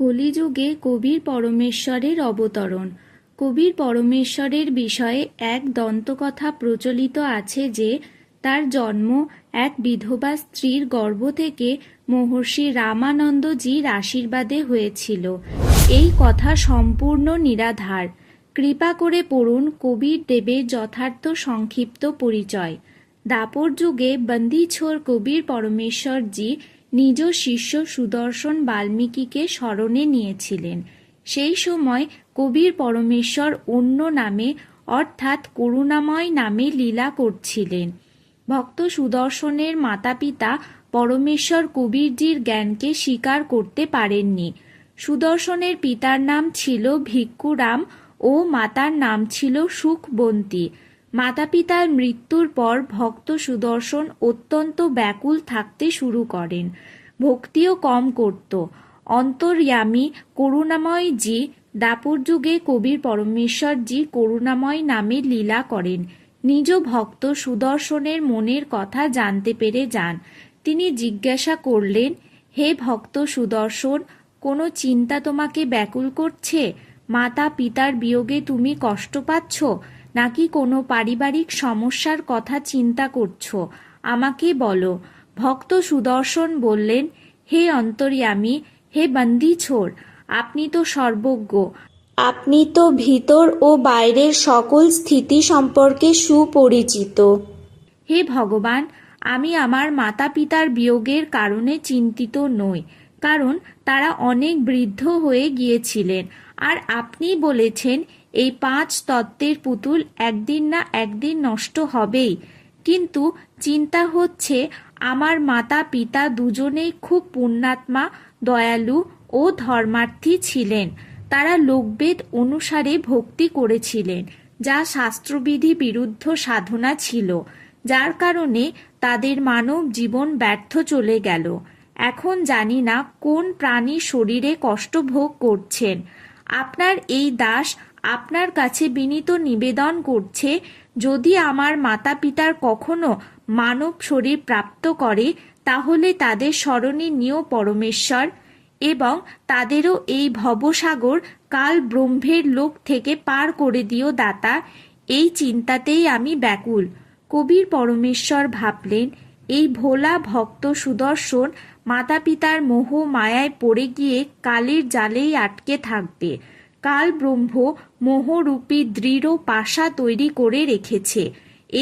কলিযুগে কবির পরমেশ্বরের অবতরণ। কবির পরমেশ্বরের বিষয়ে এক দন্তকথা প্রচলিত আছে যে, তার জন্ম এক বিধবা স্ত্রীর গর্ভ থেকে মহর্ষি রামানন্দজির আশীর্বাদে হয়েছিল। এই কথা সম্পূর্ণ নিরাধার। কৃপা করে পড়ুন কবির দেবের যথার্থ সংক্ষিপ্ত পরিচয়। দাপর যুগে বন্দিছোর কবির পরমেশ্বরজি নিজ শিষ্য সুদর্শন বাল্মীকিকে স্মরণে নিয়েছিলেন। সেই সময় কবির পরমেশ্বর অন্য নামে, অর্থাৎ করুণাময় নামে লীলা করছিলেন। ভক্ত সুদর্শনের মাতা পিতা পরমেশ্বর কবিরজির জ্ঞানকে স্বীকার করতে পারেননি। সুদর্শনের পিতার নাম ছিল ভিক্ষুরাম ও মাতার নাম ছিল সুখবন্তী। মাতা পিতার মৃত্যুর পর ভক্ত সুদর্শন অত্যন্ত ব্যাকুল থাকতে শুরু করেন। ভক্তিও কম করত। অন্তর্য়ামী করুণাময় জি দাপর যুগে কবির পরমেশ্বরজি করুণাময় নামে লীলা করেন। নিজ ভক্ত সুদর্শনের মনের কথা জানতে পেরে যান। তিনি জিজ্ঞাসা করলেন, হে ভক্ত সুদর্শন, কোনো চিন্তা তোমাকে ব্যাকুল করছে? মাতা পিতার বিয়োগে তুমি কষ্ট পাচ্ছ? নাকি কোনো পারিবারিক সমস্যার কথা চিন্তা করছ? আমাকে বলো। ভক্ত সুদর্শন বললেন হে অন্তর্য়ামী হে বন্দি ছোর আপনি তো সর্বজ্ঞ। আপনি তো ভিতর ও বাইরের সকল স্থিতি সম্পর্কে সুপরিচিত। হে ভগবান আমি আমার মাতা পিতার বিয়োগের কারণে চিন্তিত নই কারণ তারা অনেক বৃদ্ধ হয়ে গিয়েছিলেন। আর আপনি বলেছেন এই পাঁচ তত্ত্বের পুতুল একদিন না একদিন নষ্ট হবেই। কিন্তু চিন্তা হচ্ছে, আমার মাতা পিতা দুজনেই খুব পুণ্যাত্মা, দয়ালু ও ধর্মার্থী ছিলেন। তারা লোকবেদ অনুসারে ভক্তি করেছিলেন, যা শাস্ত্রবিধি বিরুদ্ধ সাধনা ছিল, যার কারণে তাদের মানব জীবন ব্যর্থ চলে গেল। এখন জানি না কোন প্রাণী শরীরে কষ্ট ভোগ করছেন। আপনার এই দাস আপনার কাছে বিনীত নিবেদন করছে, যদি আমার মাতা পিতার কখনো মানব শরীর প্রাপ্ত করে, তাহলে তাদের স্মরণে নিয় পরমেশ্বর। এবং তাদেরও এই ভবসাগর কাল ব্রহ্মের লোক থেকে পার করে দিও দাতা। এই চিন্তাতেই আমি ব্যাকুল। কবির পরমেশ্বর ভাবলেন, এই ভোলা ভক্ত সুদর্শন মাতা পিতার মোহ মায়ায় পড়ে গিয়ে কালের জালেই আটকে থাকবে। কাল ব্রহ্ম মোহরূপী দৃঢ় পাশা তৈরি করে রেখেছে।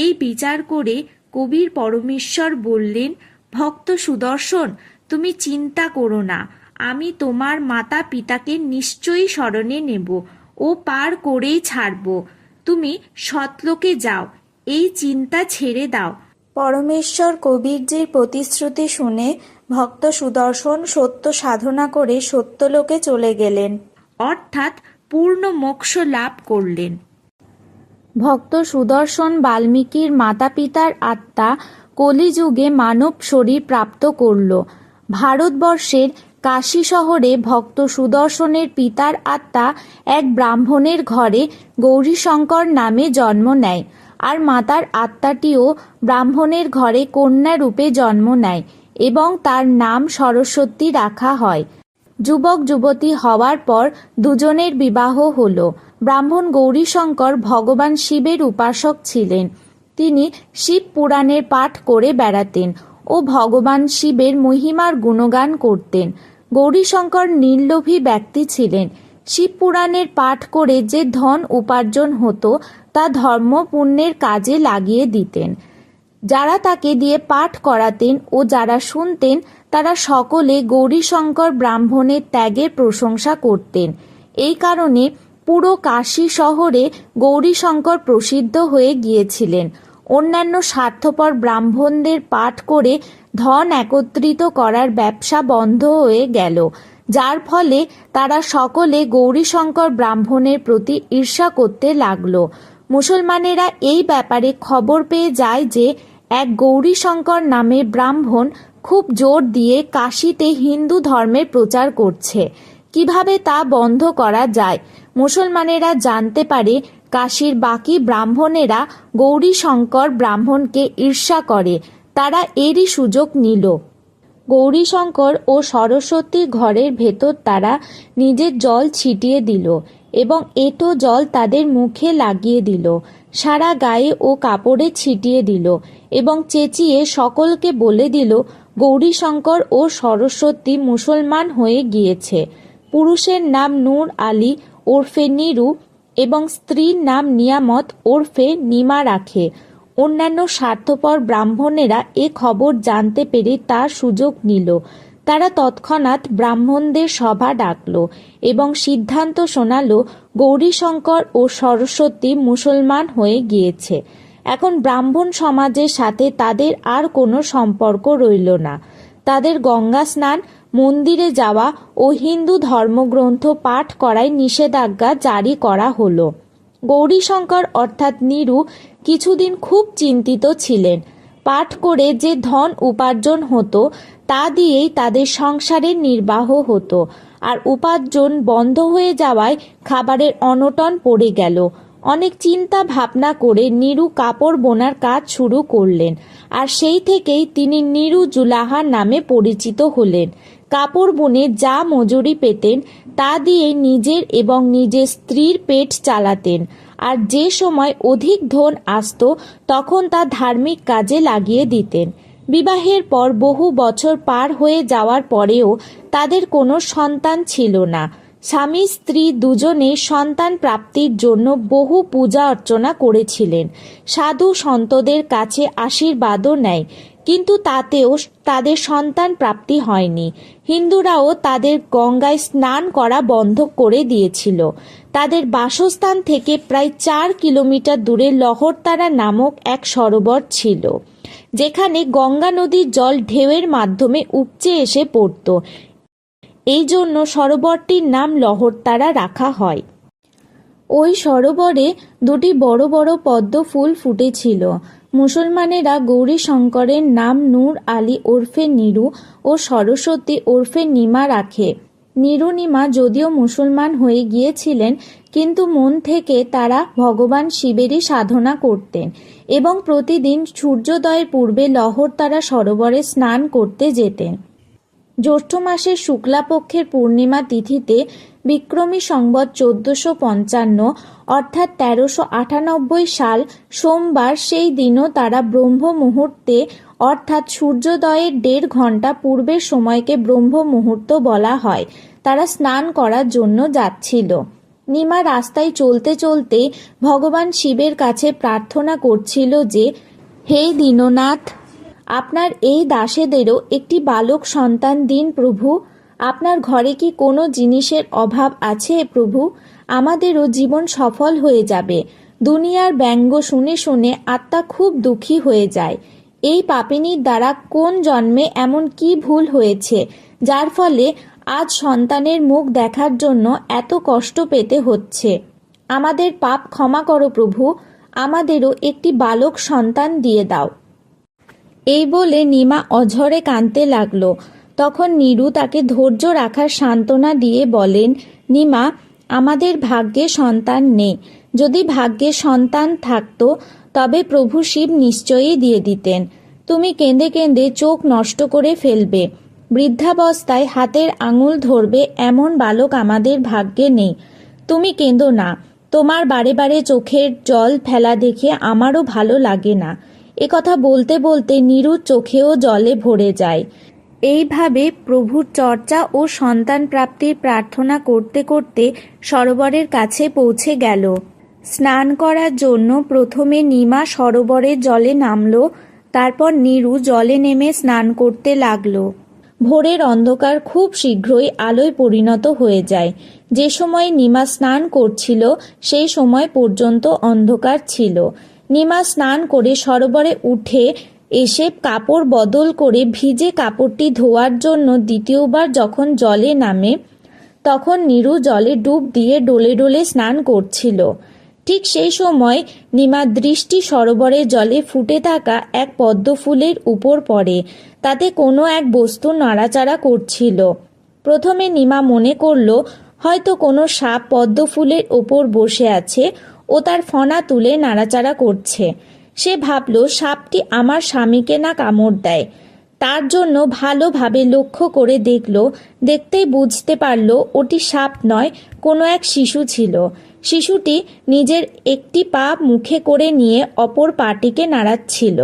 এই বিচার করে কবির পরমেশ্বর বললেন, ভক্ত সুদর্শন, তুমি চিন্তা করো না। আমি তোমার মাতা পিতাকে নিশ্চয়ই স্মরণে নেব ও পার করেই ছাড়ব। তুমি সৎলোকে যাও, এই চিন্তা ছেড়ে দাও। পরমেশ্বর কবিরজির প্রতিশ্রুতি শুনে ভক্ত সুদর্শন সত্য সাধনা করে সত্যলোকে চলে গেলেন। অর্থাৎ পূর্ণ মোক্ষ লাভ করলেন। ভক্ত সুদর্শন বাল্মীকির মাতা পিতার আত্মা কলিযুগে মানব শরীর প্রাপ্ত করল। ভারতবর্ষের কাশী শহরে ভক্ত সুদর্শনের পিতার আত্মা এক ব্রাহ্মণের ঘরে গৌরীশঙ্কর নামে জন্ম নেয় আর মাতার আত্মাটিও ব্রাহ্মণের ঘরে কন্যা রূপে জন্ম নেয়। এবং তার নাম সরস্বতী রাখা হয়। যুবক, যুবতী হওয়ার পর দুজনের বিবাহ হল। ব্রাহ্মণ গৌরীশঙ্কর ভগবান শিবের উপাসক ছিলেন। তিনি শিব পুরাণের পাঠ করে বেড়াতেন ও ভগবান শিবের মহিমার গুণগান করতেন। গৌরীশঙ্কর নির্লোভী ব্যক্তি ছিলেন। শিব পুরাণের পাঠ করে যে ধন উপার্জন হতো, তা ধর্ম পুণ্যের কাজে লাগিয়ে দিতেন। যারা তাকে দিয়ে পাঠ করাতেন ও যারা শুনতেন, তারা সকলে গৌরীশঙ্কর ব্রাহ্মণের ত্যাগের প্রশংসা করতেন। এই কারণে পুরো কাশী শহরে গৌরীশঙ্কর প্রসিদ্ধ হয়ে গিয়েছিলেন। অন্যান্য স্বার্থপর ব্রাহ্মণদের পাঠ করে ধন একত্রিত করার ব্যবসা বন্ধ হয়ে গেল, যার ফলে তারা সকলে গৌরীশঙ্কর ব্রাহ্মণের প্রতি ঈর্ষা করতে লাগল। মুসলমানেরা এই ব্যাপারে খবর পেয়ে যায় যে এক গৌরীশঙ্কর নামে ব্রাহ্মণ খুব জোর দিয়ে কাশিতে হিন্দু ধর্মের প্রচার করছে। কীভাবে তা বন্ধ করা যায়? মুসলমানেরা জানতে পারে কাশীর বাকি ব্রাহ্মণেরা গৌরীশঙ্কর ব্রাহ্মণকে ঈর্ষা করে। তারা এরই সুযোগ নিল। গৌরীশঙ্কর ও সরস্বতী ঘরের ভেতর তারা নিজের জল ছিটিয়ে দিল এবং এঁটো জল তাদের মুখে লাগিয়ে দিল। সারা গায়ে ও কাপড়ে ছিটিয়ে দিল এবং চেঁচিয়ে সকলকে বলে দিল, গৌরীশঙ্কর ও সরস্বতী মুসলমান হয়ে গিয়েছে। পুরুষের নাম নূর আলী, ওরফে নিরু এবং স্ত্রীর নাম নিয়ামত, ওরফে নিমা রাখে। অন্যান্য স্বার্থপর ব্রাহ্মণেরা এ খবর জানতে পেরে তার সুযোগ নিল। তারা তৎক্ষণাৎ ব্রাহ্মণদের সভা ডাকল এবং সিদ্ধান্ত শোনালো গৌরীশঙ্কর ও সরস্বতী মুসলমান হয়ে গিয়েছে। এখন ব্রাহ্মণ সমাজের সাথে তাদের আর কোনো সম্পর্ক রইল না। তাদের গঙ্গা স্নান, মন্দিরে যাওয়া ও হিন্দু ধর্মগ্রন্থ পাঠ করায় নিষেধাজ্ঞা জারি করা হলো। গৌরীশঙ্কর অর্থাৎ নিরু কিছুদিন খুব চিন্তিত ছিলেন। পাঠ করে যে ধন উপার্জন হতো তা দিয়েই তাদের সংসারের নির্বাহ হতো। আর উপার্জন বন্ধ হয়ে যাওয়ায় খাবারের অনটন পড়ে গেল। অনেক চিন্তা ভাবনা করে নিরু কাপড় বোনার কাজ শুরু করলেন। আর সেই থেকেই তিনি নিরু জুলাহার নামে পরিচিত হলেন। কাপড় বুনে যা মজুরি পেতেন, তা দিয়ে নিজের এবং নিজের স্ত্রীর পেট চালাতেন। আর যে সময় অধিক ধন আসত, তখন তা ধার্মিক কাজে লাগিয়ে দিতেন। বিবাহের পর বহু বছর পার হয়ে যাওয়ার পরেও তাদের কোনো সন্তান ছিল না। স্বামী, স্ত্রী দুজনে সন্তান প্রাপ্তির জন্য বহু পূজা অর্চনা করেছিলেন। সাধু সন্তদের কাছে আশীর্বাদও নেয়, কিন্তু তাতেও তাদের সন্তান প্রাপ্তি হয়নি। হিন্দুরাও তাদের গঙ্গায় স্নান করা বন্ধ করে দিয়েছিল। তাদের বাসস্থান থেকে প্রায় চার কিলোমিটার দূরে লহরতারা নামক এক সরোবর ছিল। যেখানে গঙ্গা নদীর জল ঢেউয়ের মাধ্যমে উপচে এসে পড়ত। এই জন্য সরোবরটির নাম লহরতারা রাখা হয়। ওই সরোবরে দুটি বড় বড় পদ্ম ফুল ফুটেছিল। মুসলমানেরা গৌরী শঙ্করের নাম নূর আলী ওরফে নিরু ও সরস্বতী ওরফে নিমা রাখে। নিরুনিমা যদিও মুসলমান হয়ে গিয়েছিলেন কিন্তু মন থেকে তারা ভগবান শিবেরই সাধনা করতেন এবং প্রতিদিন সূর্যোদয়ের পূর্বে লহর তারা সরোবরে স্নান করতে যেতেন। জ্যৈষ্ঠ মাসের শুক্লাপক্ষের পূর্ণিমা তিথিতে বিক্রমী সংবৎ চোদ্দশো পঞ্চান্ন, অর্থাৎ তেরোশো আটানব্বই সাল সোমবার সেই দিনও তারা ব্রহ্ম মুহূর্তে, অর্থাৎ সূর্যোদয়ের দেড় ঘণ্টা পূর্বের সময়কে ব্রহ্ম মুহূর্ত বলা হয়, তারা স্নান করার জন্য যাচ্ছিল। নিমা রাস্তায় চলতে চলতে ভগবান শিবের কাছে প্রার্থনা করছিল যে, হে দীননাথ, আপনার এই দাসেদেরও একটি বালক সন্তান দিন প্রভু। আপনার ঘরে কি কোনো জিনিসের অভাব আছে প্রভু? আমাদেরও জীবন সফল হয়ে যাবে। দুনিয়ার ব্যঙ্গ শুনে শুনে আত্মা খুব দুঃখী হয়ে যায়। এই পাপিনীর দ্বারা কোন জন্মে এমন কি ভুল হয়েছে? যার ফলে আজ সন্তানের মুখ দেখার জন্য এত কষ্ট পেতে হচ্ছে। আমাদের পাপ ক্ষমা করো প্রভু, আমাদেরও একটি বালক সন্তান দিয়ে দাও। এই বলে নিমা অঝরে কাঁদতে লাগল। তখন নীরু তাকে ধৈর্য রাখার সান্ত্বনা দিয়ে বলেন, নিমা, আমাদের ভাগ্যে সন্তান নেই। যদি ভাগ্যে সন্তান থাকতো, তবে প্রভু শিব নিশ্চয়ই দিয়ে দিতেন। তুমি কেঁদে কেঁদে চোখ নষ্ট করে ফেলবে। বৃদ্ধাবস্থায় হাতের আঙুল ধরবে এমন বালক আমাদের ভাগ্যে নেই। তুমি কেঁদো না। তোমার বারে বারে চোখের জল ফেলা দেখে আমারও ভালো লাগে না। এ কথা বলতে বলতে নিরুর চোখেও জলে ভরে যায়। এইভাবে প্রভুর চর্চা ও সন্তান প্রাপ্তির প্রার্থনা করতে করতে সরোবরের কাছে পৌঁছে গেল। স্নান করার জন্য প্রথমে নিমা সরোবরের জলে নামলো, তারপর নিরু জলে নেমে স্নান করতে লাগল। ভোরের অন্ধকার খুব শীঘ্রই আলোয় পরিণত হয়ে যায়। যে সময় নিমা স্নান করছিল, সেই সময় পর্যন্ত অন্ধকার ছিল। নিমা স্নান করে সরোবরে উঠে এসে কাপড় বদল করে ভিজে কাপড়টি ধোয়ার জন্য দ্বিতীয়বার যখন জলে নামে, তখন নিরু জলে ডুব দিয়ে ডোলে ডোলে স্নান করছিল। ঠিক সেই সময় নিমার দৃষ্টি সরোবরের জলে ফুটে থাকা এক পদ্ম ফুলের উপর পড়ে। তাতে কোনো এক বস্তু নাড়াচাড়া করছিল। প্রথমে নিমা মনে করল, হয়তো কোনো সাপ পদ্ম ফুলের ওপর বসে আছে ও তার ফনা তুলে নাড়াচাড়া করছে। সে ভাবল, সাপটি আমার স্বামীকে না কামড় দেয়। তার জন্য ভালোভাবে লক্ষ্য করে দেখল, দেখতেই বুঝতে পারল, ওটি সাপ নয়, কোনো এক শিশু ছিল। শিশুটি নিজের একটি পা মুখে করে নিয়ে অপর পাটিকে নাড়াচ্ছিল।